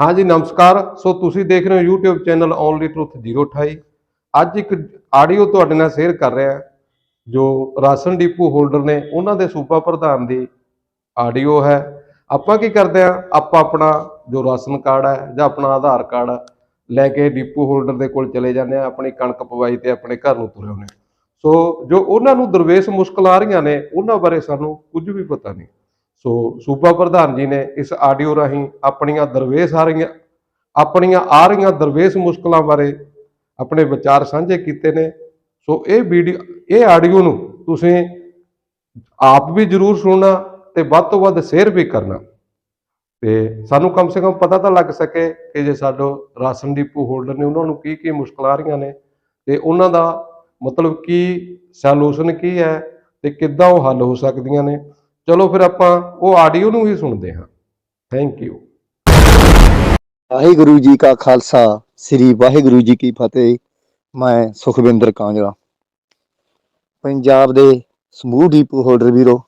ਹਾਂਜੀ, ਨਮਸਕਾਰ। ਸੋ ਤੁਸੀਂ ਦੇਖ ਰਹੇ ਹੋ YouTube ਚੈਨਲ ਓਨਲੀ ਟਰੁੱਥ 028 ਅੱਜ ਇੱਕ ਆਡੀਓ ਤੁਹਾਡੇ ਨਾਲ ਸ਼ੇਅਰ ਕਰ ਰਿਹਾ ਜੋ ਰਾਸ਼ਨ ਡਿਪੂ ਹੋਲਡਰ ਨੇ ਉਹਨਾਂ ਦੇ ਸੂਬਾ ਪ੍ਰਧਾਨ ਦੀ ਆਡੀਓ ਹੈ। ਆਪਾਂ ਕੀ ਕਰਦੇ ਆ ਆਪਾਂ ਆਪਣਾ ਜੋ ਰਾਸ਼ਨ ਕਾਰਡ ਹੈ ਜਾਂ ਆਪਣਾ ਆਧਾਰ ਕਾਰਡ ਲੈ ਕੇ ਡਿਪੂ ਹੋਲਡਰ ਦੇ ਕੋਲ ਚਲੇ ਜਾਂਦੇ ਆ ਆਪਣੀ ਕਣਕ ਪਵਾਈ ਤੇ ਆਪਣੇ ਘਰ ਨੂੰ ਤੁਰੇ ਹੁੰਦੇ ਸੋ ਜੋ ਉਹਨਾਂ ਨੂੰ ਦਰਵੇਸ਼ ਮੁਸ਼ਕਲ ਆ ਰਹੀਆਂ ਨੇ, ਉਹਨਾਂ ਬਾਰੇ ਸਾਨੂੰ ਕੁਝ ਵੀ ਪਤਾ ਨਹੀਂ। ਸੋ ਸੂਬਾ ਪ੍ਰਧਾਨ ਜੀ ਨੇ ਇਸ ਆਡੀਓ ਰਾਹੀਂ ਆਪਣੀਆਂ ਦਰਵੇਸ਼ ਆ ਰਹੀਆਂ, ਆਪਣੀਆਂ ਆ ਰਹੀਆਂ ਦਰਵੇਸ਼ ਮੁਸ਼ਕਲਾਂ ਬਾਰੇ ਆਪਣੇ ਵਿਚਾਰ ਸਾਂਝੇ ਕੀਤੇ ਨੇ। ਸੋ ਇਹ ਵੀਡੀਓ, ਇਹ ਆਡੀਓ ਨੂੰ ਤੁਸੀਂ ਆਪ ਵੀ ਜਰੂਰ ਸੁਣਨਾ ਤੇ ਵੱਧ ਤੋਂ ਵੱਧ ਸ਼ੇਅਰ ਵੀ ਕਰਨਾ। ਤੇ ਸਾਨੂੰ ਕਮ ਸੇ ਕਮ ਪਤਾ ਤਾਂ ਲੱਗ ਸਕੇ ਕਿ ਜੇ ਸਾਡੋ ਰਾਸ਼ਨ ਡਿਪੂ ਹੋਲਡਰ ਨੇ ਉਹਨਾਂ ਨੂੰ ਕੀ ਕੀ ਮੁਸ਼ਕਲਾਂ ਆ ਰਹੀਆਂ ਨੇ ਤੇ ਉਹਨਾਂ ਦਾ ਮਤਲਬ ਕੀ ਸੋਲੂਸ਼ਨ ਕੀ ਹੈ ਤੇ ਕਿੱਦਾਂ ਉਹ ਹੱਲ ਹੋ ਸਕਦੀਆਂ ਨੇ। ਚਲੋ ਫਿਰ ਆਪਾਂ ਉਹ ਆਡੀਓ ਨੂੰ ਹੀ ਸੁਣਦੇ ਹਾਂ। ਥੈਂਕ ਯੂ ਵਾਹਿਗੁਰੂ ਜੀ ਕਾ ਖਾਲਸਾ, ਸ੍ਰੀ ਵਾਹਿਗੁਰੂ ਜੀ ਕੀ ਫਤਿਹ। ਮੈਂ ਸੁਖਵਿੰਦਰ ਕਾਂਜਲਾ। ਪੰਜਾਬ ਦੇ ਸਮੂਹ ਡੀਪੂ ਹੋਲਡਰ ਵੀਰੋ,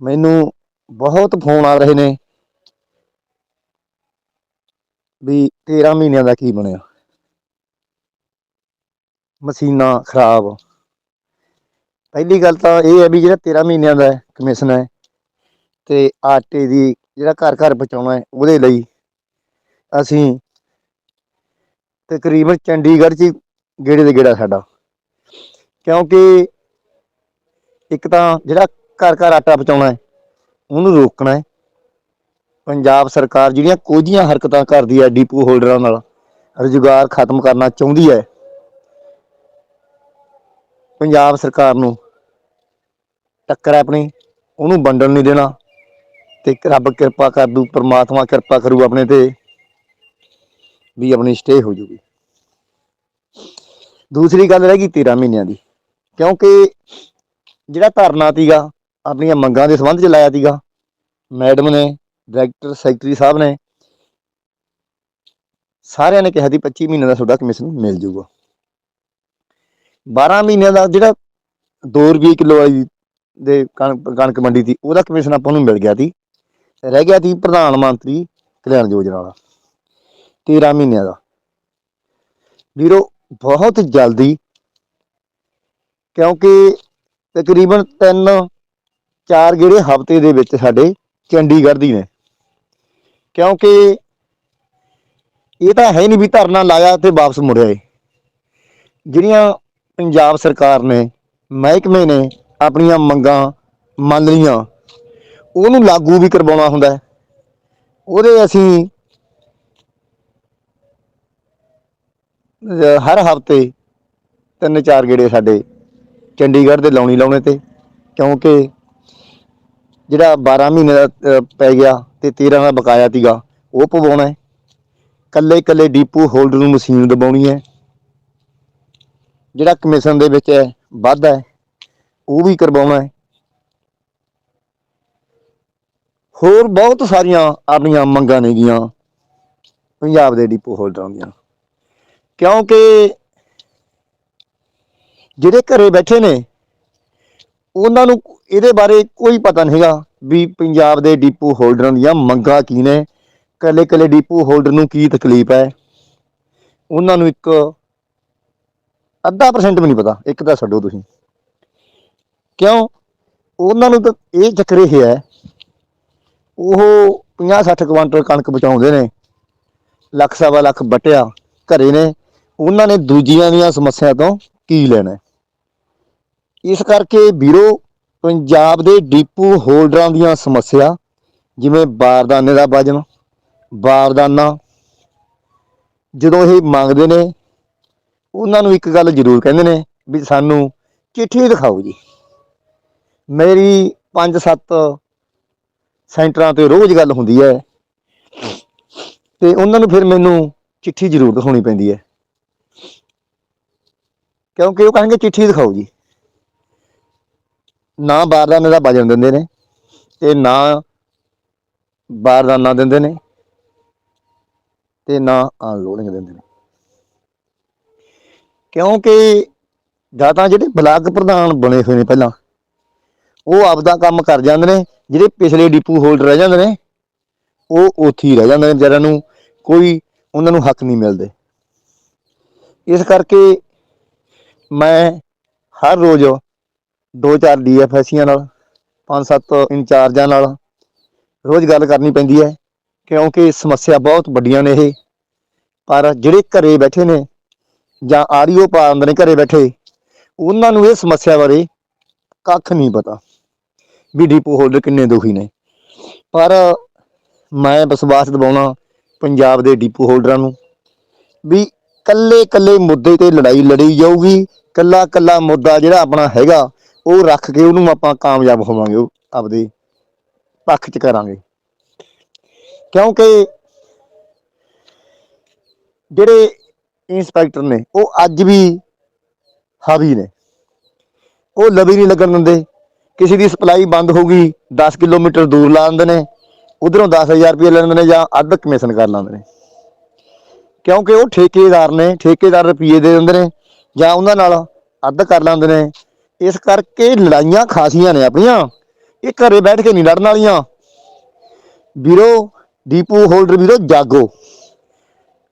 ਮੈਨੂੰ ਬਹੁਤ ਫੋਨ ਆ ਰਹੇ ਨੇ ਵੀ 13 ਮਹੀਨਿਆਂ ਦਾ ਕੀ ਬਣਿਆ? ਮਸ਼ੀਨਾਂ ਖਰਾਬ। ਪਹਿਲੀ ਗੱਲ ਤਾਂ ਇਹ ਹੈ ਵੀ ਜਿਹੜਾ 13 ਮਹੀਨਿਆਂ ਦਾ ਕਮਿਸ਼ਨ ਹੈ ਤੇ ਆਟੇ ਦੀ ਜਿਹੜਾ ਘਰ ਘਰ ਪਹੁੰਚਾਉਣਾ ਹੈ ਉਹਦੇ ਲਈ ਅਸੀਂ ਤਕਰੀਬਨ ਚੰਡੀਗੜ੍ਹ 'ਚ ਹੀ ਗੇੜੇ ਦੇ ਗੇੜਾ ਸਾਡਾ। ਕਿਉਂਕਿ ਇੱਕ ਤਾਂ ਜਿਹੜਾ ਘਰ ਘਰ ਆਟਾ ਪਹੁੰਚਾਉਣਾ ਹੈ, ਉਹਨੂੰ ਰੋਕਣਾ ਹੈ। ਪੰਜਾਬ ਸਰਕਾਰ ਜਿਹੜੀਆਂ ਕੋਝੀਆਂ ਹਰਕਤਾਂ ਕਰਦੀ ਹੈ ਡੀਪੂ ਹੋਲਡਰਾਂ ਨਾਲ, ਰੁਜ਼ਗਾਰ ਖਤਮ ਕਰਨਾ ਚਾਹੁੰਦੀ ਹੈ ਪੰਜਾਬ ਸਰਕਾਰ ਨੂੰ ਟੱਕਰ ਹੈ ਆਪਣੀ, ਉਹਨੂੰ ਵੰਡਣ ਨਹੀਂ ਦੇਣਾ ਤੇ ਰੱਬ ਕਿਰਪਾ ਕਰ ਦੂ, ਪ੍ਰਮਾਤਮਾ ਕਿਰਪਾ ਕਰੂ ਆਪਣੇ ਤੇ ਵੀ ਆਪਣੀ ਸਟੇ ਹੋ ਜੂਗੀ। ਦੂਸਰੀ ਗੱਲ ਰਹਿ ਗਈ 13 ਮਹੀਨਿਆਂ ਦੀ, ਕਿਉਂਕਿ ਜਿਹੜਾ ਧਰਨਾ ਤੀਗਾ, ਆਪਣੀਆਂ ਮੰਗਾਂ ਦੇ ਸੰਬੰਧ ਚ ਲਾਇਆ ਤੀਗਾ, ਮੈਡਮ ਨੇ ਡਾਇਰੈਕਟਰ ਸੈਕਟਰੀ ਸਾਹਿਬ ਨੇ, ਸਾਰਿਆਂ ਨੇ ਕਿਹਾ ਸੀ 25 ਮਹੀਨੇ ਦਾ ਤੁਹਾਡਾ ਕਮਿਸ਼ਨ ਮਿਲ ਜੂਗਾ। 12 ਮਹੀਨਿਆਂ ਦਾ ਜਿਹੜਾ 2 ਰੁਪਏ ਕਿਲੋ ਵਾਲੀ ਦੇ ਕਣਕ ਕਣਕ ਮੰਡੀ ਦੀ ਉਹਦਾ ਕਮਿਸ਼ਨ ਆਪਾਂ ਨੂੰ ਮਿਲ ਗਿਆ ਸੀ। ਰਹਿ ਗਿਆ ਸੀ ਪ੍ਰਧਾਨ ਮੰਤਰੀ ਕਲਿਆਣ ਯੋਜਨਾ ਵਾਲਾ 13 ਮਹੀਨਿਆਂ ਦਾ। ਵੀਰੋ, ਬਹੁਤ ਜਲਦੀ, ਕਿਉਂਕਿ ਤਕਰੀਬਨ 3 4 ਜਿਹੜੇ ਹਫ਼ਤੇ ਦੇ ਵਿੱਚ ਸਾਡੇ ਚੰਡੀਗੜ੍ਹ ਦੀ ਨੇ। ਕਿਉਂਕਿ ਇਹ ਤਾਂ ਹੈ ਨਹੀਂ ਵੀ ਧਰਨਾ ਲਾਇਆ ਤੇ ਵਾਪਸ ਮੁੜਿਆ ਏ ਜਿਹੜੀਆਂ ਪੰਜਾਬ ਸਰਕਾਰ ਨੇ ਮਹਿਕਮੇ ਨੇ ਆਪਣੀਆਂ ਮੰਗਾਂ ਮੰਨ ਲਈਆਂ। ਉਹਨੂੰ ਲਾਗੂ ਵੀ ਕਰਵਾਉਣਾ ਹੁੰਦਾ ਹੈ। ਉਹਦੇ ਅਸੀਂ ਹਰ ਹਫ਼ਤੇ ਤਿੰਨ ਚਾਰ ਗੇੜੇ ਸਾਡੇ ਚੰਡੀਗੜ੍ਹ ਦੇ ਲਾਉਣੀ ਲਾਉਣੇ ਤੇ, ਕਿਉਂਕਿ ਜਿਹੜਾ 12 ਮਹੀਨੇ ਦਾ ਪੈ ਗਿਆ ਤੇ 13 ਦਾ ਬਕਾਇਆ ਤੀਗਾ, ਉਹ ਪਵਾਉਣਾ ਹੈ। ਕੱਲੇ ਕੱਲੇ ਡੀਪੂ ਹੋਲਡਰ ਨੂੰ ਮਸ਼ੀਨ ਦਬਾਉਣੀ ਹੈ। ਜਿਹੜਾ ਕਮਿਸ਼ਨ ਦੇ ਵਿੱਚ ਹੈ, ਵਾਧਾ ਹੈ, ਉਹ ਵੀ ਕਰਵਾਉਣਾ ਹੈ। ਹੋਰ ਬਹੁਤ ਸਾਰੀਆਂ ਆਪਣੀਆਂ ਮੰਗਾਂ ਨੇਗੀਆਂ ਪੰਜਾਬ ਦੇ ਡਿਪੂ ਹੋਲਡਰਾਂ ਦੀਆਂ। ਕਿਉਂਕਿ ਜਿਹੜੇ ਘਰੇ ਬੈਠੇ ਨੇ, ਉਹਨਾਂ ਨੂੰ ਇਹਦੇ ਬਾਰੇ ਕੋਈ ਪਤਾ ਨਹੀਂ ਹੈਗਾ ਵੀ ਪੰਜਾਬ ਦੇ ਡਿਪੂ ਹੋਲਡਰਾਂ ਦੀਆਂ ਮੰਗਾਂ ਕੀ ਨੇ ਕੱਲੇ ਕੱਲੇ ਡਿਪੂ ਹੋਲਡਰ ਨੂੰ ਕੀ ਤਕਲੀਫ ਹੈ। ਉਹਨਾਂ ਨੂੰ ਇੱਕ ਅੱਧਾ ਪਰਸੈਂਟ ਵੀ ਨਹੀਂ ਪਤਾ, ਇੱਕ ਤਾਂ ਛੱਡੋ ਤੁਸੀਂ। ਕਿਉਂ? ਉਹਨਾਂ ਨੂੰ ਤਾਂ ਇਹ ਚੱਕਰ ਇਹ ਹੈ, ਉਹ 50 60 ਕੁਆਂਟਲ ਕਣਕ ਬਚਾਉਂਦੇ ਨੇ, ਲੱਖ ਸਵਾ ਲੱਖ ਬਟਿਆ ਘਰੇ ਨੇ, ਉਹਨਾਂ ਨੇ ਦੂਜੀਆਂ ਦੀਆਂ ਸਮੱਸਿਆ ਤੋਂ ਕੀ ਲੈਣਾ ਇਸ ਕਰਕੇ ਵੀਰੋ, ਪੰਜਾਬ ਦੇ ਡੀਪੂ ਹੋਲਡਰਾਂ ਦੀਆਂ ਸਮੱਸਿਆ, ਜਿਵੇਂ ਬਾਰਦਾਨੇ ਦਾ ਵਜਨ, ਬਾਰਦਾਨਾ, ਜਦੋਂ ਇਹ ਮੰਗਦੇ ਨੇ ਉਹਨਾਂ ਨੂੰ ਇੱਕ ਗੱਲ ਜ਼ਰੂਰ ਕਹਿੰਦੇ ਨੇ ਵੀ ਸਾਨੂੰ ਚਿੱਠੀ ਦਿਖਾਓ ਜੀ। ਮੇਰੀ 5-7 ਸੈਂਟਰਾਂ ਤੇ ਰੋਜ਼ ਗੱਲ ਹੁੰਦੀ ਹੈ ਤੇ ਉਹਨਾਂ ਨੂੰ ਫਿਰ ਮੈਨੂੰ ਚਿੱਠੀ ਜ਼ਰੂਰ ਦਿਖਾਉਣੀ ਪੈਂਦੀ ਹੈ। ਕਿਉਂਕਿ ਉਹ ਕਹਿੰਗੇ ਚਿੱਠੀ ਦਿਖਾਓ ਜੀ। ਨਾ ਬਾਰਦਾਨੇ ਦਾ ਵਜਨ ਦਿੰਦੇ ਨੇ ਤੇ ਨਾ ਬਾਰਦਾਨਾ ਦਿੰਦੇ ਨੇ ਤੇ ਨਾ ਆਨ ਅਨਲੋਡਿੰਗ ਦਿੰਦੇ ਨੇ। ਕਿਉਂਕਿ ਜਾਂ ਤਾਂ ਜਿਹੜੇ ਬਲਾਕ ਪ੍ਰਧਾਨ ਬਣੇ ਹੋਏ ਨੇ ਪਹਿਲਾਂ, ਉਹ ਆਪਦਾ ਕੰਮ ਕਰ ਜਾਂਦੇ ਨੇ, ਜਿਹੜੇ ਪਿਛਲੇ ਡਿਪੂ ਹੋਲਡਰ ਰਹਿ ਜਾਂਦੇ ਨੇ, ਉਹ ਉੱਥੇ ਹੀ ਰਹਿ ਜਾਂਦੇ ਨੇ ਵਿਚਾਰਿਆਂ ਨੂੰ, ਕੋਈ ਉਹਨਾਂ ਨੂੰ ਹੱਕ ਨਹੀਂ ਮਿਲਦੇ। ਇਸ ਕਰਕੇ ਮੈਂ ਹਰ ਰੋਜ਼ ਦੋ ਚਾਰ ਡੀਐਫਐਸੀਆਂ ਨਾਲ, ਪੰਜ ਸੱਤ ਇੰਚਾਰਜਾਂ ਨਾਲ ਰੋਜ਼ ਗੱਲ ਕਰਨੀ ਪੈਂਦੀ ਹੈ, ਕਿਉਂਕਿ ਸਮੱਸਿਆ ਬਹੁਤ ਵੱਡੀਆਂ ਨੇ ਇਹ। ਪਰ ਜਿਹੜੇ ਘਰੇ ਬੈਠੇ ਨੇ ਜਾਂ ਆਡੀਓ ਪਾ ਦਿੰਦੇ ਨੇ ਘਰੇ ਬੈਠੇ, ਉਹਨਾਂ ਨੂੰ ਇਹ ਸਮੱਸਿਆ ਬਾਰੇ ਕੱਖ ਨਹੀਂ ਪਤਾ ਵੀ ਡੀਪੂ ਹੋਲਡਰ ਕਿੰਨੇ ਦੁਖੀ ਨੇ। ਪਰ ਮੈਂ ਵਿਸ਼ਵਾਸ ਦਿਵਾਉਣਾ ਪੰਜਾਬ ਦੇ ਡੀਪੂ ਹੋਲਡਰਾਂ ਨੂੰ ਵੀ ਕੱਲੇ ਕੱਲੇ ਮੁੱਦੇ ਤੇ ਲੜਾਈ ਲੜੀ ਜਾਊਗੀ ਕੱਲਾ ਕੱਲਾ ਮੁੱਦਾ ਜਿਹੜਾ ਆਪਣਾ ਹੈਗਾ, ਉਹ ਰੱਖ ਕੇ ਉਹਨੂੰ ਆਪਾਂ ਕਾਮਯਾਬ ਹੋਵਾਂਗੇ, ਉਹ ਆਪਦੇ ਪੱਖ 'ਚ ਕਰਾਂਗੇ। ਕਿਉਂਕਿ ਜਿਹੜੇ ਇੰਸਪੈਕਟਰ ਨੇ, ਉਹ ਅੱਜ ਵੀ ਹਾਵੀ ਨੇ। ਉਹ ਲਵੀ ਨਹੀਂ ਲੱਗਣ ਦਿੰਦੇ। ਕਿਸੇ ਦੀ ਸਪਲਾਈ ਬੰਦ ਹੋ ਗਈ 10 ਕਿਲੋਮੀਟਰ ਦੂਰ ਲਾ ਦਿੰਦੇ ਨੇ, ਉਧਰੋਂ 10000 ਰੁਪਏ ਲੈ ਲੈਂਦੇ ਨੇ ਜਾਂ ਅੱਧ ਕਮਿਸ਼ਨ ਕਰ ਲੈਂਦੇ ਨੇ। ਕਿਉਂਕਿ ਉਹ ਠੇਕੇਦਾਰ ਨੇ, ਠੇਕੇਦਾਰ ਰੁਪਏ ਦੇ ਦਿੰਦੇ ਨੇ ਜਾਂ ਉਹਨਾਂ ਨਾਲ ਅੱਧ ਕਰ ਲੈਂਦੇ ਨੇ। ਇਸ ਕਰਕੇ ਲੜਾਈਆਂ ਖਾਸੀਆਂ ਨੇ ਆਪਣੀਆਂ। ਇਹ ਘਰੇ ਬੈਠ ਕੇ ਨਹੀਂ ਲੜਨ ਵਾਲੀਆਂ। ਵੀਰੋ ਡੀਪੂ ਹੋਲਡਰ ਵੀਰੋ, ਜਾਗੋ।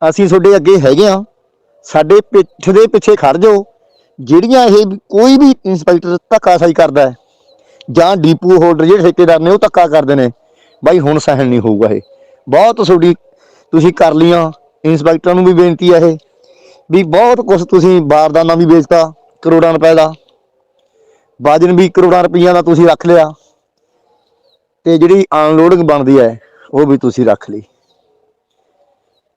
ਅਸੀਂ ਤੁਹਾਡੇ ਅੱਗੇ ਹੈਗੇ ਆ ਸਾਡੇ ਪਿੱਠ ਦੇ ਪਿੱਛੇ ਖੜ ਜਾਓ। ਜਿਹੜੀਆਂ ਇਹ ਵੀ- ਕੋਈ ਵੀ ਇੰਸਪੈਕਟਰ ਧੱਕਾਸ਼ਾਹੀ ਕਰਦਾ ਹੈ, ਜਾਂ ਡੀਪੂ ਹੋਲਡਰ ਜਿਹੜੇ ਠੇਕੇਦਾਰ ਨੇ, ਉਹ ਧੱਕਾ ਕਰਦੇ ਨੇ। ਬਾਈ ਹੁਣ ਸਹਿਣ ਨਹੀਂ ਹੋਊਗਾ ਇਹ। ਬਹੁਤ ਤੁਹਾਡੀ ਤੁਸੀਂ ਕਰ ਲੀਆਂ ਇੰਸਪੈਕਟਰਾਂ ਨੂੰ ਵੀ ਬੇਨਤੀ ਹੈ ਇਹ, ਵੀ ਬਹੁਤ ਕੁਝ ਤੁਸੀਂ ਬਾਰਦਾਨਾ ਵੀ ਵੇਚਤਾ, ਕਰੋੜਾਂ ਰੁਪਏ ਦਾ। ਬਾਜਨ ਵੀ ਕਰੋੜਾਂ ਰੁਪਈਆ ਦਾ ਤੁਸੀਂ ਰੱਖ ਲਿਆ। ਤੇ ਜਿਹੜੀ ਅਨਲੋਡਿੰਗ ਬਣਦੀ ਹੈ, ਉਹ ਵੀ ਤੁਸੀਂ ਰੱਖ ਲਈ।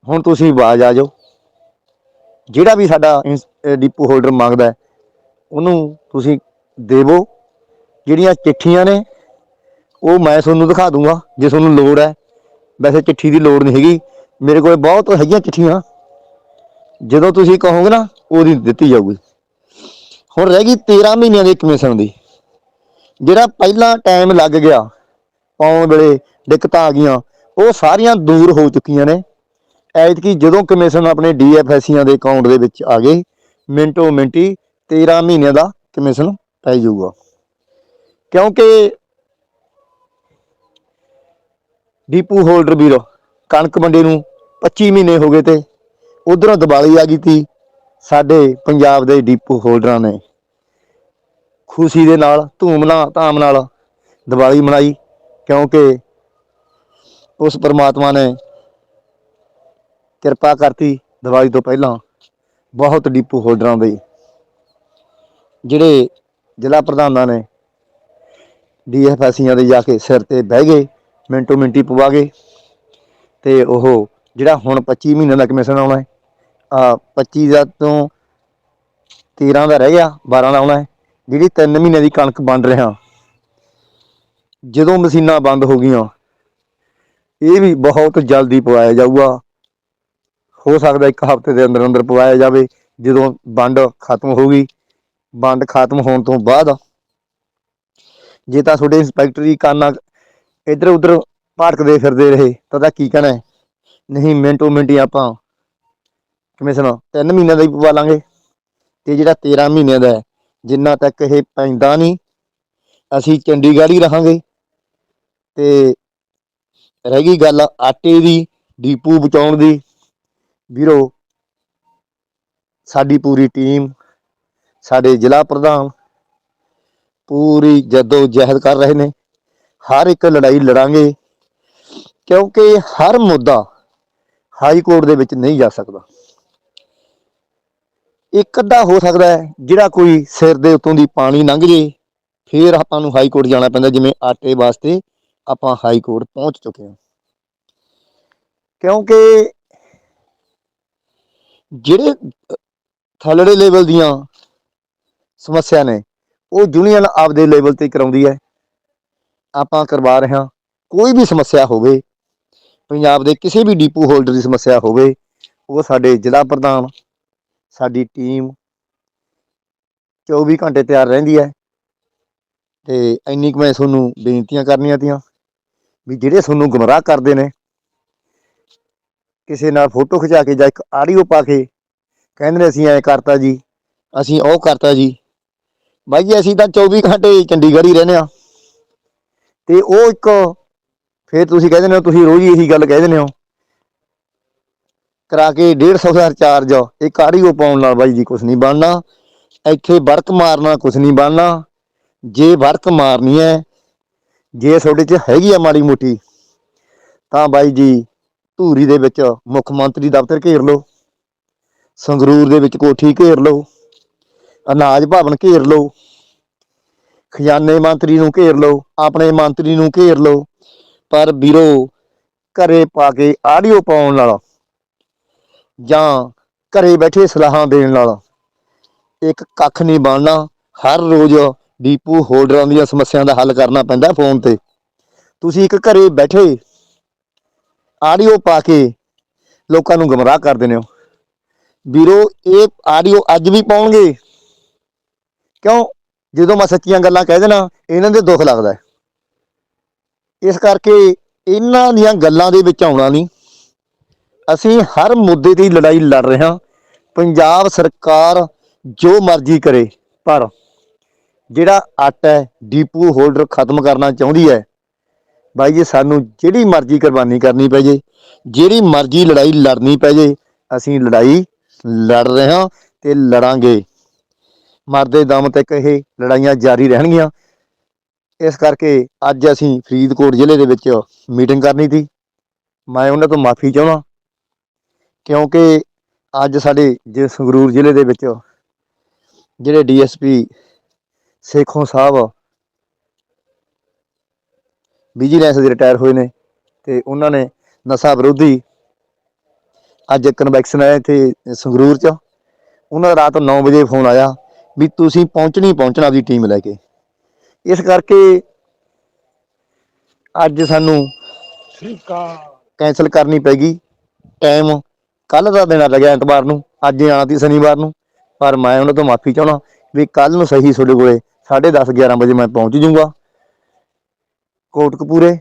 ਹੁਣ ਤੁਸੀਂ ਆਵਾਜ਼ ਆ ਜਾਓ। ਜਿਹੜਾ ਵੀ ਸਾਡਾ ਡਿਪੂ ਹੋਲਡਰ ਮੰਗਦਾ ਉਹਨੂੰ ਤੁਸੀਂ ਦੇਵੋ। ਜਿਹੜੀਆਂ ਚਿੱਠੀਆਂ ਨੇ, ਉਹ ਮੈਂ ਤੁਹਾਨੂੰ ਦਿਖਾ ਦੂੰਗਾ, ਜੇ ਤੁਹਾਨੂੰ ਲੋੜ ਹੈ। ਵੈਸੇ ਚਿੱਠੀ ਦੀ ਲੋੜ ਨਹੀਂ ਹੈਗੀ। ਮੇਰੇ ਕੋਲ ਬਹੁਤ ਹੈਗੀਆਂ ਚਿੱਠੀਆਂ। ਜਦੋਂ ਤੁਸੀਂ ਕਹੋਗੇ ਨਾ, ਉਹਦੀ ਦਿੱਤੀ ਜਾਊਗੀ। ਹੁਣ ਰਹਿ ਗਈ 13 ਮਹੀਨਿਆਂ ਦੀ ਕਮਿਸ਼ਨ ਦੀ। ਜਿਹੜਾ ਪਹਿਲਾਂ ਟਾਈਮ ਲੱਗ ਗਿਆ ਪਾਉਣ ਵੇਲੇ ਦਿੱਕਤਾਂ ਆ ਗਈਆਂ, ਉਹ ਸਾਰੀਆਂ ਦੂਰ ਹੋ ਚੁੱਕੀਆਂ ਨੇ। ਐਤਕੀ ਜਦੋਂ ਕਮਿਸ਼ਨ ਆਪਣੇ ਡੀਐਫਐਸੀਆਂ ਦੇ ਅਕਾਊਂਟ ਦੇ ਵਿੱਚ ਆ ਗਏ ਮਿੰਟੋ ਮਿੰਟੀ 13 ਮਹੀਨਿਆਂ ਦਾ ਕਮਿਸ਼ਨ ਪੈ ਜਾਊਗਾ। ਕਿਉਂਕਿ ਡੀਪੂ ਹੋਲਡਰ ਵੀਰੋ, ਕਣਕ ਮੰਡੀ ਨੂੰ 25 ਮਹੀਨੇ ਹੋ ਗਏ ਤੇ ਉਧਰੋਂ ਦੀਵਾਲੀ ਆ ਗਈ ਤੀ ਸਾਡੇ ਪੰਜਾਬ ਦੇ ਡੀਪੂ ਹੋਲਡਰਾਂ ਨੇ। ਖੁਸ਼ੀ ਦੇ ਨਾਲ, ਧੂਮ ਨਾਲ, ਧਾਮ ਨਾਲ ਦੀਵਾਲੀ ਮਨਾਈ ਕਿਉਂਕਿ ਉਸ ਪਰਮਾਤਮਾ ਨੇ ਕਿਰਪਾ ਕਰਤੀ ਦੀਵਾਲੀ ਤੋਂ ਪਹਿਲਾਂ। ਬਹੁਤ ਡੀਪੂ ਹੋਲਡਰਾਂ ਦੇ। ਜਿਹੜੇ ਜ਼ਿਲ੍ਹਾ ਪ੍ਰਧਾਨਾਂ ਨੇ ਡੀਐਫਐਸੀਆਂ ਦੇ ਜਾ ਕੇ ਸਿਰ ਤੇ ਬਹਿ ਗਏ, ਮਿੰਟੋ ਮਿੰਟੀ ਪਵਾ ਗਏ। ਤੇ ਉਹ ਜਿਹੜਾ ਹੁਣ 25 ਮਹੀਨਿਆਂ ਦਾ ਕਮਿਸ਼ਨ ਆਉਣਾ ਹੈ, ਆ 25 ਦਾ ਤੋਂ 13 ਦਾ ਰਹਿ ਗਿਆ 12 ਦਾ ਆਉਣਾ ਹੈ। ਜਿਹੜੀ 3 ਮਹੀਨੇ ਦੀ ਕਣਕ ਵੰਡ ਰਿਹਾ, ਜਦੋਂ ਮਸ਼ੀਨਾਂ ਬੰਦ ਹੋ ਗਈਆਂ, ਇਹ ਵੀ ਬਹੁਤ ਜਲਦੀ ਪਵਾਇਆ ਜਾਊਗਾ। ਹੋ ਸਕਦਾ ਇੱਕ ਹਫ਼ਤੇ ਦੇ ਅੰਦਰ ਅੰਦਰ ਪਵਾਇਆ ਜਾਵੇ, ਜਦੋਂ ਵੰਡ ਖਤਮ ਹੋ ਗਈ। ਵੰਡ ਖਤਮ ਹੋਣ ਤੋਂ ਬਾਅਦ ਜੇ ਤਾਂ ਤੁਹਾਡੇ ਇੰਸਪੈਕਟਰ ਇੰਸਪੈਕਟਰੀ ਕਾਨਾ ਇੱਧਰ ਉੱਧਰ ਭਟਕਦੇ ਫਿਰਦੇ ਰਹੇ, ਤਾਂ ਤਾਂ ਕੀ ਕਹਿਣਾ ਨਹੀਂ, ਮਿੰਟੋ ਮਿੰਟੀ ਆਪਾਂ ਕਮਿਸ਼ਨ 3 ਮਹੀਨਿਆਂ ਦਾ ਹੀ ਪਵਾ ਲਾਂਗੇ। ਤੇ ਜਿਹੜਾ 13 ਮਹੀਨਿਆਂ ਦਾ ਹੈ, ਜਿੰਨਾ ਤੱਕ ਇਹ ਪੈਂਦਾ ਨਹੀਂ, ਅਸੀਂ ਚੰਡੀਗੜ੍ਹ ਹੀ ਰਹਾਂਗੇ। ਤੇ ਰਹਿ ਗਈ ਗੱਲ ਆਟੇ ਦੀ, ਡੀਪੂ ਬਚਾਉਣ ਦੀ। ਵੀਰੋ, ਸਾਡੀ ਪੂਰੀ ਟੀਮ, ਸਾਡੇ ਜ਼ਿਲ੍ਹਾ ਪ੍ਰਧਾਨ ਪੂਰੀ ਜੱਦੋ ਜਹਿਦ ਕਰ ਰਹੇ ਨੇ। ਹਰ ਇੱਕ ਲੜਾਈ ਲੜਾਂਗੇ, ਕਿਉਂਕਿ ਹਰ ਮੁੱਦਾ ਹਾਈ ਕੋਰਟ ਦੇ ਵਿੱਚ ਨਹੀਂ ਜਾ ਸਕਦਾ। ਇੱਕ ਅੱਧਾ ਹੋ ਸਕਦਾ ਹੈ, ਜਿਹੜਾ ਕੋਈ ਸਿਰ ਦੇ ਉੱਤੋਂ ਦੀ ਪਾਣੀ ਲੰਘ ਜੇ, ਫਿਰ ਆਪਾਂ ਨੂੰ ਹਾਈ ਕੋਰਟ ਜਾਣਾ ਪੈਂਦਾ, ਜਿਵੇਂ ਆਟੇ ਵਾਸਤੇ ਆਪਾਂ ਹਾਈ ਕੋਰਟ ਪਹੁੰਚ ਚੁੱਕੇ ਹਾਂ। ਕਿਉਂਕਿ ਜਿਹੜੇ, ਥੱਲੜੇ ਲੈਵਲ ਦੀਆਂ ਸਮੱਸਿਆ ਨੇ, ਉਹ ਯੂਨੀਅਨ ਆਪਦੇ ਲੈਵਲ ਤੇ ਕਰਾਉਂਦੀ ਹੈ। ਆਪਾਂ ਕਰਵਾ ਰਹੇ ਹਾਂ, ਕੋਈ ਵੀ ਸਮੱਸਿਆ ਹੋਵੇ, ਪੰਜਾਬ ਦੇ ਕਿਸੇ ਵੀ ਡੀਪੂ ਹੋਲਡਰ ਦੀ ਸਮੱਸਿਆ ਹੋਵੇ, ਉਹ ਸਾਡੇ ਜ਼ਿਲ੍ਹਾ ਪ੍ਰਧਾਨ, ਸਾਡੀ ਟੀਮ 24 ਘੰਟੇ ਤਿਆਰ ਰਹਿੰਦੀ ਹੈ ਤੇ ਇੰਨੀ ਕੁ ਮੈਂ ਤੁਹਾਨੂੰ ਬੇਨਤੀਆਂ ਕਰਨੀਆਂ ਤੀਆਂ ਵੀ ਜਿਹੜੇ ਤੁਹਾਨੂੰ ਗੁੰਮਰਾਹ ਕਰਦੇ ਨੇ ਕਿਸੇ ਨਾਲ ਫੋਟੋ ਖਿਚਾ ਕੇ ਜਾਂ ਇੱਕ ਆਡੀਓ ਪਾ ਕੇ ਕਹਿੰਦੇ ਨੇ ਅਸੀਂ ਐ ਕਰਤਾ ਜੀ, ਅਸੀਂ ਉਹ ਕਰਤਾ ਜੀ। ਬਾਈ ਜੀ, ਅਸੀਂ ਤਾਂ 24 ਘੰਟੇ ਚੰਡੀਗੜ੍ਹ ਹੀ ਰਹਿੰਦੇ ਆ ਤੇ ਉਹ ਇੱਕ ਫਿਰ ਤੁਸੀਂ ਕਹਿੰਦੇ ਹੋ ਤੁਸੀਂ ਰੋਜ਼ ਹੀ ਇਹੀ ਗੱਲ ਕਹਿੰਦੇ ਹੋ ਕਰਾ ਕੇ 150 ਦਾ ਚਾਰਜ ਇਹ ਆਡੀਓ ਪਾਉਣ ਨਾਲ ਬਾਈ ਜੀ ਕੁਝ ਨਹੀਂ ਬਣਨਾ। ਇੱਥੇ ਵਰਕ ਮਾਰਨਾ ਕੁਝ ਨਹੀਂ ਬਣਨਾ। ਜੇ ਵਰਕ ਮਾਰਨੀ ਹੈ, ਜੇ ਤੁਹਾਡੇ 'ਚ ਹੈਗੀ ਆ ਮਾੜੀ ਮੋਟੀ, ਤਾਂ ਬਾਈ ਜੀ ਧੂਰੀ ਦੇ ਵਿੱਚ ਮੁੱਖ ਮੰਤਰੀ ਦਫ਼ਤਰ ਘੇਰ ਲਓ, ਸੰਗਰੂਰ ਦੇ ਵਿੱਚ ਕੋਠੀ ਘੇਰ ਲਓ, ਅਨਾਜ ਭਵਨ ਘੇਰ ਲਓ, ਖਜ਼ਾਨੇ ਮੰਤਰੀ ਨੂੰ ਘੇਰ ਲਓ, ਆਪਣੇ ਮੰਤਰੀ ਨੂੰ ਘੇਰ ਲਓ, ਪਰ ਵੀਰੋ ਘਰੇ ਪਾ ਕੇ ਆਡੀਓ ਪਾਉਣ ਨਾਲ ਜਾਂ ਘਰੇ ਬੈਠੇ ਸਲਾਹਾਂ ਦੇਣ ਨਾਲ ਇੱਕ ਕੱਖ ਨਹੀਂ ਬਣਨਾ, ਹਰ ਰੋਜ਼ ਡੀਪੂ ਹੋਲਡਰਾਂ ਦੀਆਂ ਸਮੱਸਿਆਵਾਂ ਦਾ ਹੱਲ ਕਰਨਾ ਪੈਂਦਾ ਫੋਨ ਤੇ। ਤੁਸੀਂ ਇੱਕ ਘਰੇ ਬੈਠੇ ਆਡੀਓ ਪਾ ਕੇ ਲੋਕਾਂ ਨੂੰ ਗਮਰਾਹ ਕਰ ਦਿੰਦੇ ਹੋ। ਵੀਰੋ, ਇਹ ਆਡੀਓ ਅੱਜ ਵੀ ਪਾਉਣਗੇ। ਕਿਉਂ? ਜਦੋਂ ਮੈਂ ਸੱਚੀਆਂ ਗੱਲਾਂ ਕਹਿ ਦੇਣਾ ਇਹਨਾਂ ਦੇ ਦੁੱਖ ਲੱਗਦਾ ਇਸ ਕਰਕੇ ਇਹਨਾਂ ਦੀਆਂ ਗੱਲਾਂ ਦੇ ਵਿੱਚ ਆਉਣਾ ਨਹੀਂ। ਅਸੀਂ ਹਰ ਮੁੱਦੇ ਦੀ ਲੜਾਈ ਲੜ ਰਹੇ ਹਾਂ। ਪੰਜਾਬ ਸਰਕਾਰ ਜੋ ਮਰਜ਼ੀ ਕਰੇ, ਪਰ ਜਿਹੜਾ ਅੱਟ ਹੈ, ਡੀਪੂ ਹੋਲਡਰ ਖਤਮ ਕਰਨਾ ਚਾਹੁੰਦੀ ਹੈ ਬਾਈ ਜੀ, ਸਾਨੂੰ ਜਿਹੜੀ ਮਰਜ਼ੀ ਕੁਰਬਾਨੀ ਕਰਨੀ ਪੈ ਜੇ, ਜਿਹੜੀ ਮਰਜ਼ੀ ਲੜਾਈ ਲੜਨੀ ਪੈ ਜੇ, ਅਸੀਂ ਲੜਾਈ ਲੜ ਰਹੇ ਹਾਂ ਤੇ ਲੜਾਂਗੇ। ਮਰਦੇ ਦਮ ਤੱਕ ਇਹ ਲੜਾਈਆਂ ਜਾਰੀ ਰਹਿਣਗੀਆਂ। ਇਸ ਕਰਕੇ ਅੱਜ ਅਸੀਂ ਫਰੀਦਕੋਟ ਜ਼ਿਲ੍ਹੇ ਦੇ ਵਿੱਚ ਮੀਟਿੰਗ ਕਰਨੀ ਸੀ। ਮੈਂ ਉਹਨਾਂ ਤੋਂ ਮਾਫੀ ਚਾਹੁੰਦਾ, ਕਿਉਂਕਿ ਅੱਜ ਸਾਡੇ ਜੇ ਸੰਗਰੂਰ ਜ਼ਿਲ੍ਹੇ ਦੇ ਵਿੱਚ ਜਿਹੜੇ ਡੀਐਸਪੀ ਸੇਖੋਂ ਸਾਹਿਬ ਵਿਜੀਲੈਂਸ ਦੇ ਰਿਟਾਇਰ ਹੋਏ ਨੇ ਤੇ ਉਹਨਾਂ ਨੇ ਨਸ਼ਾ ਵਿਰੋਧੀ ਅੱਜ ਕਨਵੈਕਸ਼ਨ ਆਇਆ ਇੱਥੇ ਸੰਗਰੂਰ ਚ। ਉਹਨਾਂ ਦਾ ਰਾਤ 9 ਵਜੇ ਫੋਨ ਆਇਆ ਵੀ ਤੁਸੀਂ ਪਹੁੰਚਣੀ ਪਹੁੰਚਣਾ ਆਪਦੀ ਟੀਮ ਲੈ ਕੇ। ਇਸ ਕਰਕੇ ਅੱਜ ਸਾਨੂੰ ਕੈਂਸਲ ਕਰਨੀ ਪੈਗੀ। ਟਾਈਮ ਕੱਲ ਦਾ ਦਿਨ ਲੱਗਿਆ ਐਤਵਾਰ ਨੂੰ, ਅੱਜ ਆਣਾ ਸੀ ਸ਼ਨੀਵਾਰ ਨੂੰ, ਪਰ ਮੈਂ ਉਹਨਾਂ ਤੋਂ ਮਾਫੀ ਚਾਹਣਾ ਵੀ ਕੱਲ ਨੂੰ ਸਹੀ ਤੁਹਾਡੇ ਕੋਲੇ 10:30 11 ਵਜੇ ਮੈਂ ਪਹੁੰਚ ਜਾਊਂਗਾ ਕੋਟਕਪੂਰੇ,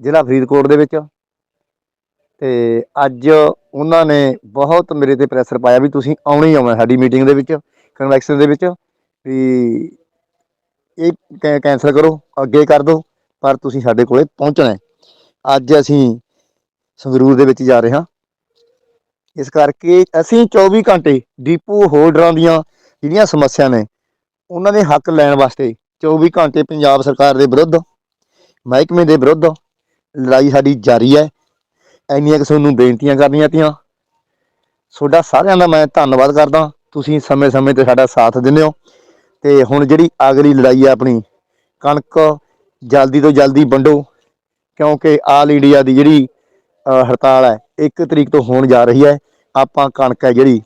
ਜ਼ਿਲ੍ਹਾ ਫਰੀਦਕੋਟ ਦੇ ਵਿੱਚ। ਤੇ ਅੱਜ ਉਹਨਾਂ ਨੇ ਬਹੁਤ ਮੇਰੇ ਤੇ ਪ੍ਰੈਸ਼ਰ ਪਾਇਆ ਵੀ ਤੁਸੀਂ ਆਉਣਾ ਹੀ ਆਉਣਾ ਸਾਡੀ ਮੀਟਿੰਗ ਦੇ ਵਿੱਚ ਕਨਵੈਕਸ਼ਨ ਦੇ ਵਿੱਚ, ਵੀ ਇਹ ਕੈ- ਕੈਂਸਲ ਕਰੋ, ਅੱਗੇ ਕਰ ਦਿਓ ਪਰ ਤੁਸੀਂ ਸਾਡੇ ਕੋਲੇ ਪਹੁੰਚਣਾ ਹੈ। ਅੱਜ ਅਸੀਂ ਸੰਗਰੂਰ ਦੇ ਵਿੱਚ ਜਾ ਰਹੇ ਹਾਂ। ਇਸ ਕਰਕੇ ਅਸੀਂ 24 ਘੰਟੇ ਡੀਪੂ ਹੋਲਡਰਾਂ ਦੀਆਂ ਜਿਹੜੀਆਂ ਸਮੱਸਿਆ ਨੇ, ਉਹਨਾਂ ਦੇ ਹੱਕ ਲੈਣ ਵਾਸਤੇ 24 ਘੰਟੇ ਪੰਜਾਬ ਸਰਕਾਰ ਦੇ ਵਿਰੁੱਧ ਮਹਿਕਮੇ ਦੇ ਵਿਰੁੱਧ ਲੜਾਈ ਸਾਡੀ ਜਾਰੀ ਹੈ। ਇੰਨੀਆਂ ਕਿ ਤੁਹਾਨੂੰ ਬੇਨਤੀਆਂ ਕਰਨੀਆਂ ਤੀਆਂ ਤੁਹਾਡਾ ਸਾਰਿਆਂ ਦਾ ਮੈਂ ਧੰਨਵਾਦ ਕਰਦਾ। ਤੁਸੀਂ ਸਮੇਂ-ਸਮੇਂ ਤੇ ਸਾਡਾ ਸਾਥ ਦਿੰਦੇ ਹੋ। ਤੇ ਹੁਣ ਜਿਹੜੀ ਅਗਲੀ ਲੜਾਈ ਹੈ ਆਪਣੀ, ਕਣਕ ਜਲਦੀ ਤੋਂ ਜਲਦੀ ਵੰਡੋ। ਕਿਉਂਕਿ ਆਲ ਇੰਡੀਆ ਦੀ ਜਿਹੜੀ ਹੜਤਾਲ ਹੈ 1 ਤਰੀਕ ਤੋਂ ਹੋਣ ਜਾ ਰਹੀ ਹੈ। ਆਪਾਂ ਕਣਕ ਹੈ ਜਿਹੜੀ,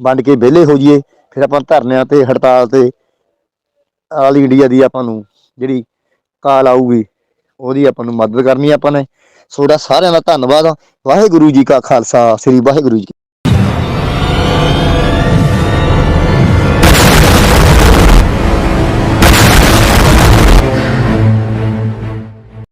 ਵੰਡ ਕੇ ਵਿਹਲੇ ਹੋ ਜਾਈਏ। ਫਿਰ ਆਪਾਂ ਧਰਨਿਆਂ ਤੇ ਹੜਤਾਲ ਤੇ ਆਲ ਇੰਡੀਆ ਦੀ ਆਪਾਂ ਨੂੰ ਜਿਹੜੀ ਕਾਲ ਆਊਗੀ, ਉਹਦੀ ਆਪਾਂ ਨੂੰ ਮਦਦ ਕਰਨੀ ਆਪਾਂ ਨੇ। ਤੁਹਾਡਾ ਸਾਰਿਆਂ ਦਾ ਧੰਨਵਾਦ ਵਾਹਿਗੁਰੂ ਜੀ ਕਾ ਖਾਲਸਾ, ਸ੍ਰੀ ਵਾਹਿਗੁਰੂ ਜੀ